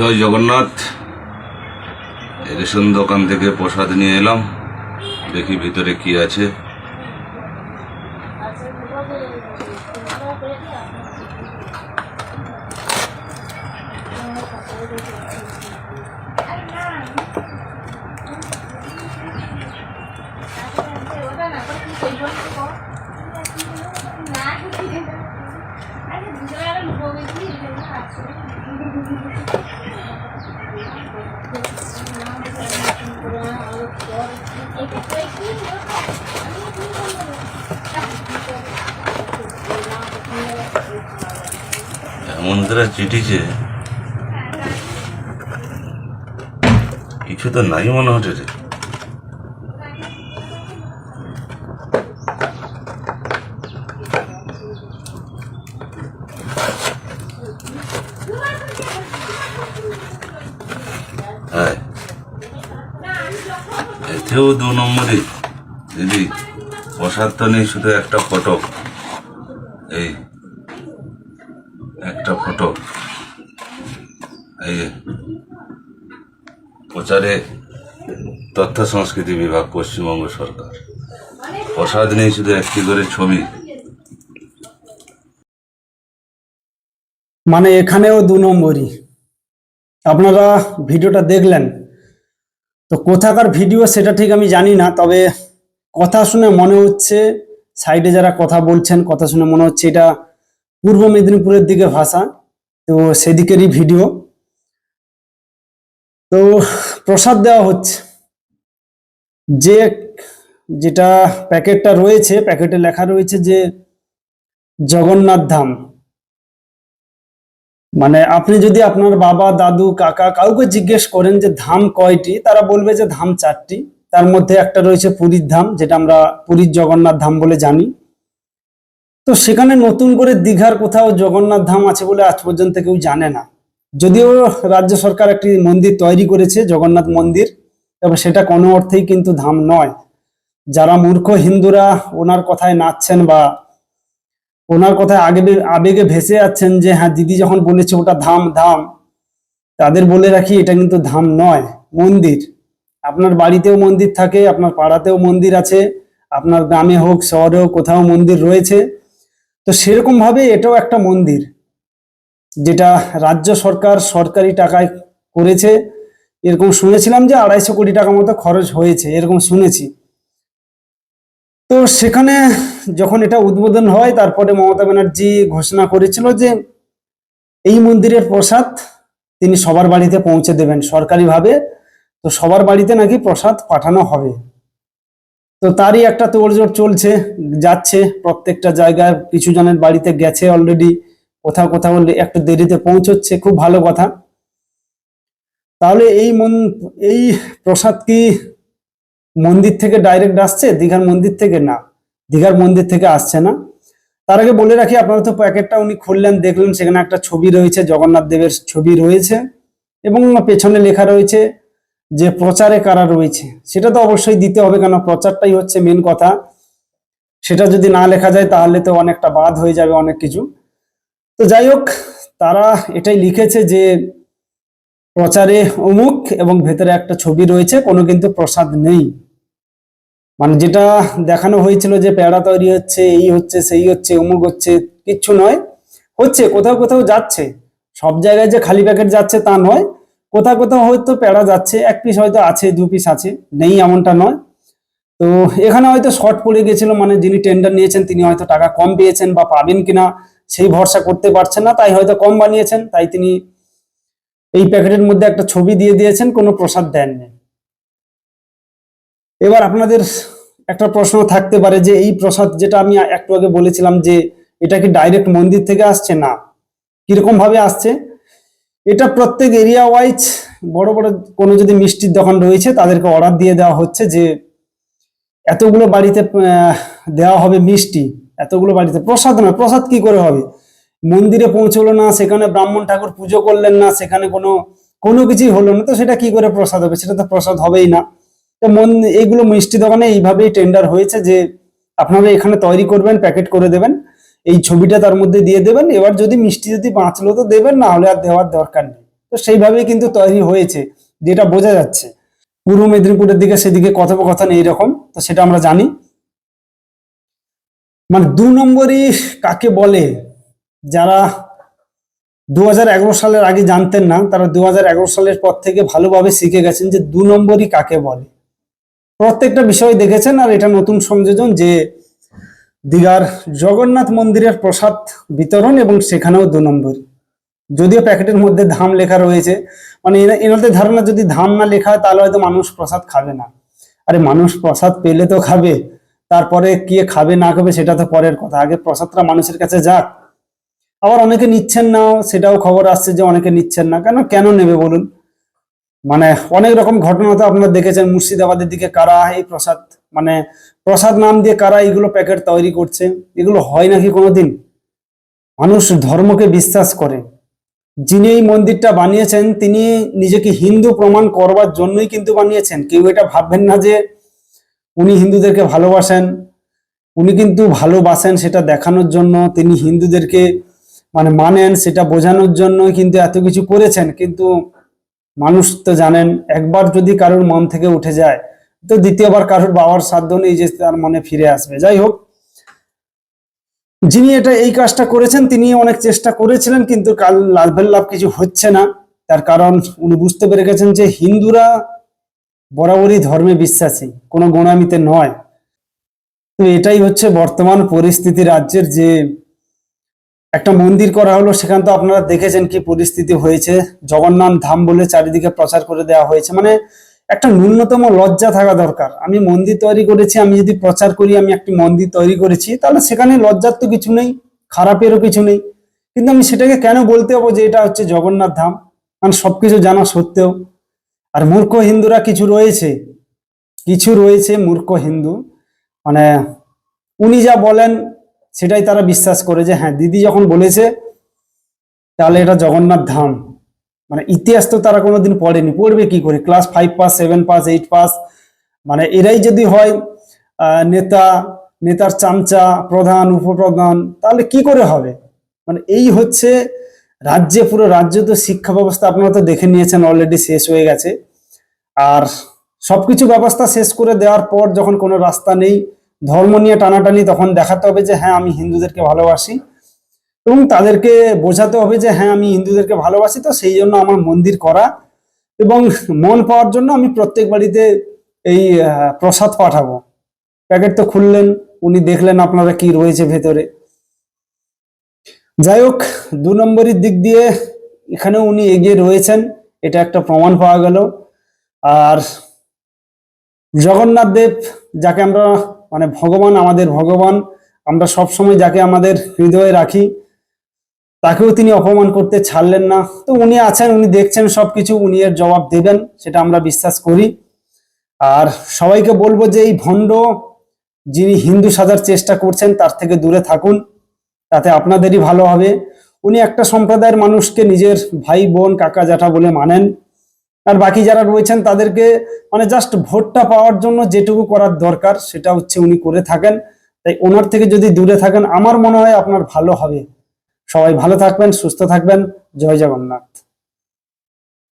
জয় Jagannath. Ration দোকান থেকে প্রসাদ নিয়ে এলাম। দেখি ভিতরে কি আছে। এমন করে চিঠিছে। কিছু তো নাই মনে হচ্ছে রে হ্যাঁ এতেও দু নম্বরই। দিদি তো নেই, শুধু একটা ফটো এই, একটা ফটো এই প্রচারে তথ্য সংস্কৃতি বিভাগ, পশ্চিমবঙ্গ সরকার। প্রসাদ নেই, শুধু একটি করে ছবি। মানে এখানেও দু নম্বরই। আপনারা ভিডিওটা দেখলেন। তো কোথাকার ভিডিও সেটা ঠিক আমি জানি না, তবে কথা শুনে মনে হচ্ছে, সাইডে যারা কথা বলছেন, কথা শুনে মনে হচ্ছে এটা পূর্ব মেদিনীপুরের দিকে ভাষা, তো সেদিকেরই ভিডিও। তো প্রসাদ দেওয়া হচ্ছে। যে যেটা প্যাকেটটা রয়েছে, প্যাকেটে লেখা রয়েছে যে জগন্নাথ ধাম। মানে আপনি যদি আপনার বাবা, দাদু, কাকা কাউকে জিজ্ঞেস করেন যে ধাম কয়টি, তারা বলবে যে ধাম চারটি। তার মধ্যে একটা রয়েছে পুরীর ধাম, যেটা আমরা পুরীর জগন্নাথ ধাম বলে জানি। তো সেখানে নতুন করে দীঘার কোথাও জগন্নাথ ধাম আছে বলে আজ পর্যন্ত কেউ জানে না। যদিও রাজ্য সরকার একটি মন্দির তৈরি করেছে, জগন্নাথ মন্দির, তবে সেটা কোনো অর্থেই কিন্তু ধাম নয়। যারা মূর্খ হিন্দুরা ওনার কথায় নাচছেন বা ওনার কথায় আগে আবেগে ভেসে যাচ্ছেন যে হ্যাঁ দিদি যখন বলেছে ওটা ধাম ধাম, তাদের বলে রাখি এটা কিন্তু ধাম নয়, মন্দির। আপনার বাড়িতেও মন্দির থাকে, আপনার পাড়াতেও মন্দির আছে, আপনার গ্রামে হোক, শহরে হোক, কোথাও মন্দির রয়েছে। তো সেরকম ভাবে এটাও একটা মন্দির, যেটা রাজ্য সরকার সরকারি টাকায় করেছে। এরকম শুনেছিলাম যে, আড়াইশো কোটি টাকা মতো খরচ হয়েছে, এরকম শুনেছি। তো সেখানে যখন এটা উদ্বোধন হয়, তারপরে মমতা ব্যানার্জি ঘোষণা করেছিল যে এই মন্দিরের প্রসাদ তিনি সবার বাড়িতে পৌঁছে দেবেন সরকারিভাবে। তো সবার বাড়িতে নাকি প্রসাদ পাঠানো হবে। তো তারই একটা তোড়জোড় চলছে, যাচ্ছে প্রত্যেকটা জায়গায়। কিছু জনের বাড়িতে গেছে অলরেডি কোথাও কোথাও একটু দেরিতে পৌঁছচ্ছে, খুব ভালো কথা। তাহলে এই মন এই প্রসাদ কি মন্দির থেকে ডাইরেক্ট আসছে, দীঘার মন্দির থেকে না। দীঘার মন্দির থেকে আসছে না। তার আগে বলে রাখি, আপনারা তো প্যাকেটটা উনি খুললেন, দেখলেন, সেখানে একটা ছবি রয়েছে, জগন্নাথ দেবের ছবি রয়েছে এবং পেছনে লেখা রয়েছে যে প্রচারে কারা রয়েছে। সেটা তো অবশ্যই দিতে হবে কেন প্রচারটাই হচ্ছে মেন কথা। সেটা যদি না লেখা যায়, তাহলে তো অনেকটা বাদ হয়ে যাবে অনেক কিছু। তো যাই হোক, তারা এটাই লিখেছে যে প্রচারে অমুক এবং ভেতরে একটা ছবি রয়েছে, কোনো কিন্তু প্রসাদ নেই। মানে যেটা দেখানো হয়েছিল যে প্যাড়া তৈরি হচ্ছে, এই হচ্ছে, সেই হচ্ছে, অমুক হচ্ছে, কিচ্ছু নয়। হচ্ছে, কোথাও কোথাও যাচ্ছে। সব জায়গায় যে খালি প্যাকেট যাচ্ছে তা নয়। কোথাও কোথাও হয়তো প্যাড়া যাচ্ছে, এক পিস হয়তো আছে, দু পিস আছে, নেই এমনটা নয়। তো এখানে হয়তো শর্ট পড়ে গেছিল মানে যিনি টেন্ডার নিয়েছেন, তিনি হয়তো টাকা কম পেয়েছেন বা পাবেন কিনা, সেই ভরসা করতে পারছেন না, তাই হয়তো কম বানিয়েছেন, তাই তিনি এই প্যাকেটের মধ্যে একটা ছবি দিয়ে দিয়েছেন, কোনো প্রসাদ দেননি। এবার আপনাদের একটা প্রশ্ন থাকতে পারে যে এই প্রসাদ যেটা আমি একটু আগে বলেছিলাম যে এটা কি ডাইরেক্ট মন্দির থেকে আসছে? না। কীরকম ভাবে আসছে? এটা প্রত্যেক এরিয়া ওয়াইজ বড় বড় কোনো যদি মিষ্টির দোকান রয়েছে, তাদেরকে অর্ডার দিয়ে দেওয়া হচ্ছে যে এতগুলো বাড়িতে দেওয়া হবে মিষ্টি। এতগুলো বাড়িতে। প্রসাদ না, প্রসাদ কি করে হবে? মন্দিরে পৌঁছলো না, সেখানে ব্রাহ্মণ ঠাকুর পুজো করলেন না, সেখানে কোনো কোনো কিছুই হলো না, তো সেটা কি করে প্রসাদ হবে? সেটা তো প্রসাদ হবেই না। তো মন, এইগুলো মিষ্টি দোকানে এইভাবেই টেন্ডার হয়েছে যে আপনারা এখানে তৈরি করবেন প্যাকেট করে দেবেন, এই ছবিটা তার মধ্যে দিয়ে দেবেন, এবার যদি মিষ্টি যদি বাঁচলো তো দেবেন, না হলে আর দেওয়ার দরকার নেই। তো সেইভাবেই কিন্তু তৈরি হয়েছে, যেটা বোঝা যাচ্ছে। পূর্ব মেদিনীপুরের দিকে সেদিকে কথোপকথন এইরকম, তো সেটা আমরা জানি। মানে দু নম্বরই কাকে বলে, যারা দু হাজার এগারো সালের আগে জানতেন না, তারা দু হাজার এগারো সালের পর থেকে ভালোভাবে শিখে গেছেন যে দু নম্বরই কাকে বলে। প্রত্যেকটা বিষয় দেখেছেন আর এটা নতুন সংযোজন যে দীঘার জগন্নাথ মন্দিরের প্রসাদ বিতরণ এবং সেখানেও দু নম্বর। যদিও প্যাকেটের মধ্যে ধাম লেখা রয়েছে মানে এনা- এনাদের ধারণা যদি ধাম না লেখা হয়, তাহলে হয়তো মানুষ প্রসাদ খাবে না। আরে মানুষ প্রসাদ পেলে তো খাবে, তারপরে কে খাবে না খাবে সেটা তো পরের কথা। আগে প্রসাদটা মানুষের কাছে যাক। আবার অনেকে নিচ্ছেন না, সেটাও খবর আসছে যে অনেকে নিচ্ছেন না। কেন কেন নেবে বলুন? মানে অনেক রকম ঘটনা তো আপনারা দেখেছেন, মুর্শিদাবাদের দিকে কারা এই প্রসাদ মানে প্রসাদ নাম দিয়ে কারা এইগুলো প্যাকেট তৈরি করছে, এগুলো হয় নাকি কোনোদিন? মানুষ ধর্মকে বিশ্বাস করে। যিনি এই মন্দিরটা বানিয়েছেন, তিনি নিজেকে হিন্দু প্রমাণ করবার জন্যই কিন্তু বানিয়েছেন। কেউ এটা ভাববেন না যে উনি হিন্দুদেরকে ভালোবাসেন, উনি কিন্তু ভালোবাসেন সেটা দেখানোর জন্য, তিনি হিন্দুদেরকে মানে মানেন সেটা বোঝানোর জন্য কিন্তু এত কিছু করেছেন। কিন্তু মানুষ তো জানেন, একবার যদি কারোর মন থেকে উঠে যায়, তো দ্বিতীয়বার কারোর বাবার সাধ্য নেই যে তার মনে ফিরে আসবে। যাই হোক, যিনি এটা এই কাজটা করেছেন, তিনি অনেক চেষ্টা করেছিলেন, কিন্তু কাল লাভের লাভ কিছু হচ্ছে না। তার কারণ উনি বুঝতে পেরে গেছেন যে হিন্দুরা বরাবরই ধর্মে বিশ্বাসী, কোনো গোড়ামিতে নয়। তো এটাই হচ্ছে বর্তমান পরিস্থিতি রাজ্যের যে একটা মন্দির করা হলো, সেখান তো আপনারা দেখেছেন কি পরিস্থিতি হয়েছে। জগন্নাথ ধাম বলে চারিদিকে প্রচার করে দেওয়া হয়েছে। মানে একটা ন্যূনতম লজ্জা থাকা দরকার। আমি মন্দির তৈরি করেছি, আমি যদি প্রচার করি, আমি একটি মন্দির তৈরি করেছি, তাহলে সেখানে লজ্জার তো কিছু নেই, খারাপেরও কিছু নেই। কিন্তু আমি সেটাকে কেন বলতে হব যে এটা হচ্ছে জগন্নাথ ধাম? মানে সবকিছু জানা সত্ত্বেও। আর মূর্খ হিন্দুরা কিছু রয়েছে কিছু রয়েছে মূর্খ হিন্দু। মানে উনি যা বলেন সেটাই তারা বিশ্বাস করে যে হ্যাঁ দিদি যখন বলেছে, তাহলে এটা জগন্নাথ ধাম। মানে ইতিহাস তো তারা কোনোদিন পড়েনি, পড়বে কি করে? Class five pass seven pass eight pass মানে এরাই যদি হয় নেতা, নেতার চামচা, প্রধান, উপপ্রধান, তাহলে কি করে হবে? মানে এই হচ্ছে রাজ্যে, পুরো রাজ্য তো শিক্ষা ব্যবস্থা আপনারা তো দেখে নিয়েছেন অলরেডি শেষ হয়ে গেছে। আর সবকিছু ব্যবস্থা শেষ করে দেওয়ার পর যখন কোনো রাস্তা নেই ধর্ম নিয়ে টানাটানি তখন দেখাতে হবে যে হ্যাঁ আমি হিন্দুদেরকে ভালোবাসি। এবং তাদেরকে বোঝাতে হবে যে হ্যাঁ আমি হিন্দুদেরকে ভালোবাসি, তো সেই জন্য আমার মন্দির করা। এবং মন পাওয়ার জন্য আমি প্রত্যেক বাড়িতে এই প্রসাদ পাঠাবো। প্যাকেট তো খুললেন, উনি দেখলেন আপনারা কি রয়েছে ভেতরে। যাই হোক, দু নম্বরের দিক দিয়ে এখানে উনি এগিয়ে রয়েছেন, এটা একটা প্রমাণ পাওয়া গেল। আর জগন্নাথ দেব, যাকে আমরা মানে ভগবান আমাদের ভগবান। আমরা সব সময় যাকে আমাদের হৃদয়ে রাখি, তাকেও তিনি অপমান করতে ছাড়লেন না। তো উনি আছেন, উনি দেখছেন সবকিছু, উনি এর জবাব দেবেন, সেটা আমরা বিশ্বাস করি। আর সবাইকে বলব যে এই ভণ্ড যিনি হিন্দু সাজার চেষ্টা করছেন, তার থেকে দূরে থাকুন, তাতে আপনাদেরই ভালো হবে। উনি একটা সম্প্রদায়ের মানুষকে নিজের ভাই, বোন, কাকা, জ্যাঠা বলে মানেন। আর বাকি যারা রয়েছেন তাদেরকে মানে জাস্ট ভোটটা পাওয়ার জন্য যেটুকু করার দরকার, সেটা হচ্ছে উনি করে থাকেন। তাই ওনার থেকে যদি দূরে থাকেন, আমার মনে হয় আপনার ভালো হবে। সবাই ভালো থাকবেন, সুস্থ থাকবেন। জয় জগন্নাথ।